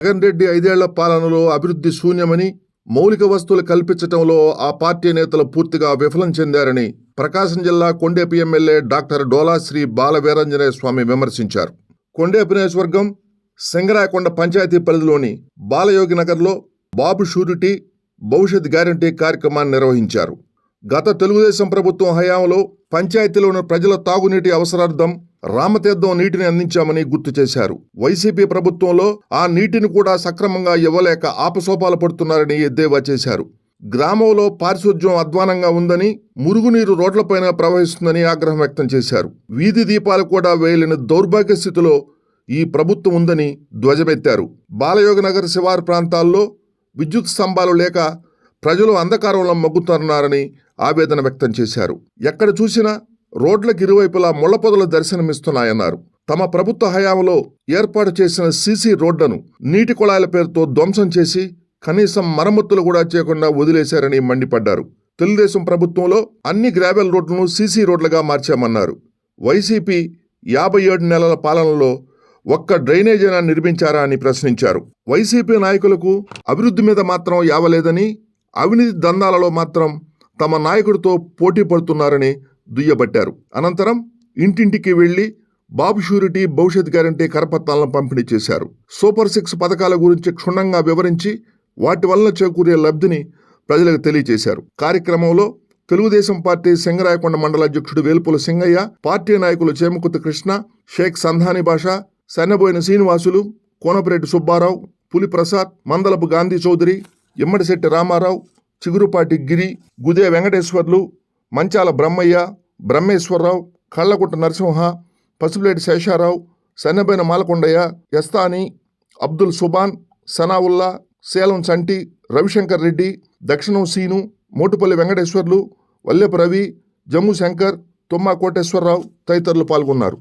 జగన్ రెడ్డి ఐదేళ్ళ పాలనలో అభివృద్ధి శూన్యమని మౌలిక వస్తువులు కల్పించటంలో ఆ పార్టీ నేతలు పూర్తిగా విఫలం చెందారని ప్రకాశం జిల్లా కొండేపి ఎమ్మెల్యే డాక్టర్ డోలాశ్రీ బాలవీరాంజనేయ స్వామి విమర్శించారు. కొండేపి నియోజకవర్గం సింగరాయకొండ పంచాయతీ పరిధిలోని బాలయోగి నగర్లో బాబు షూరిటీ భవిష్యత్ గ్యారంటీ కార్యక్రమాన్ని నిర్వహించారు. గత తెలుగుదేశం ప్రభుత్వం హయాంలో పంచాయతీలోని ప్రజల తాగునీటి అవసరార్థం రామతీర్థం నీటిని అందించామని గుర్తు చేశారు. వైసీపీ ప్రభుత్వంలో ఆ నీటిని కూడా సక్రమంగా ఇవ్వలేక ఆపసోపాలు పడుతున్నారని ఎద్దేవా చేశారు. గ్రామంలో పారిశుద్ధ్యం అధ్వానంగా ఉందని మురుగునీరు రోడ్లపైన ప్రవహిస్తుందని ఆగ్రహం వ్యక్తం చేశారు. వీధి దీపాలు కూడా వేయలేని దౌర్భాగ్య స్థితిలో ఈ ప్రభుత్వం ఉందని ధ్వజమెత్తారు. బాలయోగనగర్ శివారు ప్రాంతాల్లో విద్యుత్ స్తంభాలు లేక ప్రజలు అంధకారంలో మగ్గుతున్నారని ఆవేదన వ్యక్తం చేశారు. ఎక్కడ చూసినా రోడ్లకు ఇరువైపులా ముళ్ళపొదలు దర్శనమిస్తున్నాయన్నారు. తమ ప్రభుత్వ హయాంలో ఏర్పాటు చేసిన సీసీ రోడ్లను నీటి కుళాయిల పేరుతో ధ్వంసం చేసి కనీసం మరమ్మతులు కూడా చేయకుండా వదిలేశారని మండిపడ్డారు. తెలుగుదేశం ప్రభుత్వంలో అన్ని గ్రావెల్ రోడ్లను సీసీ రోడ్లుగా మార్చామన్నారు. వైసీపీ యాభై ఏడు నెలల పాలనలో ఒక్క డ్రైనేజ్ అయినా నిర్మించారా అని ప్రశ్నించారు. వైసీపీ నాయకులకు అభివృద్ధి మీద మాత్రం యావలేదని అవినీతి దందాలలో మాత్రం తమ నాయకుడితో పోటీ పడుతున్నారని దుయ్యబట్టారు. అనంతరం ఇంటింటికి వెళ్ళి బాబు షూరిటీ భవిష్యత్ గ్యారంటీ కరపత్రాలను పంపిణీ చేశారు. సూపర్ సిక్స్ పథకాల గురించి క్షుణ్ణంగా వివరించి వాటి వలన చేకూరే లబ్ధిని ప్రజలకు తెలియజేశారు. కార్యక్రమంలో తెలుగుదేశం పార్టీ సింగరాయకొండ మండల అధ్యక్షుడు వేల్పుల సింగయ్య పార్టీ నాయకులు చేమకుర్తి కృష్ణ షేక్ సంధాని భాష సన్నబోయిన శ్రీనివాసులు కోనపరెడ్డి సుబ్బారావు పులిప్రసాద్ మందలపు గాంధీ చౌదరి ఇమ్మడిశెట్టి రామారావు చిగురుపాటి గిరి గుదే వెంకటేశ్వర్లు మంచాల బ్రహ్మయ్య బ్రహ్మేశ్వరరావు కళ్ళగుట్ట నరసింహ పసుపులేటి శేషారావు సన్నబైన మాలకొండయ్య యస్తాని అబ్దుల్ సుబాన్ సనావుల్లా సేలం చంటి రవిశంకర్ రెడ్డి దక్షిణం సీను మోటుపల్లి వెంకటేశ్వర్లు వల్లెపు రవి జమ్ము శంకర్ తుమ్మా కోటేశ్వరరావు తదితరులు పాల్గొన్నారు.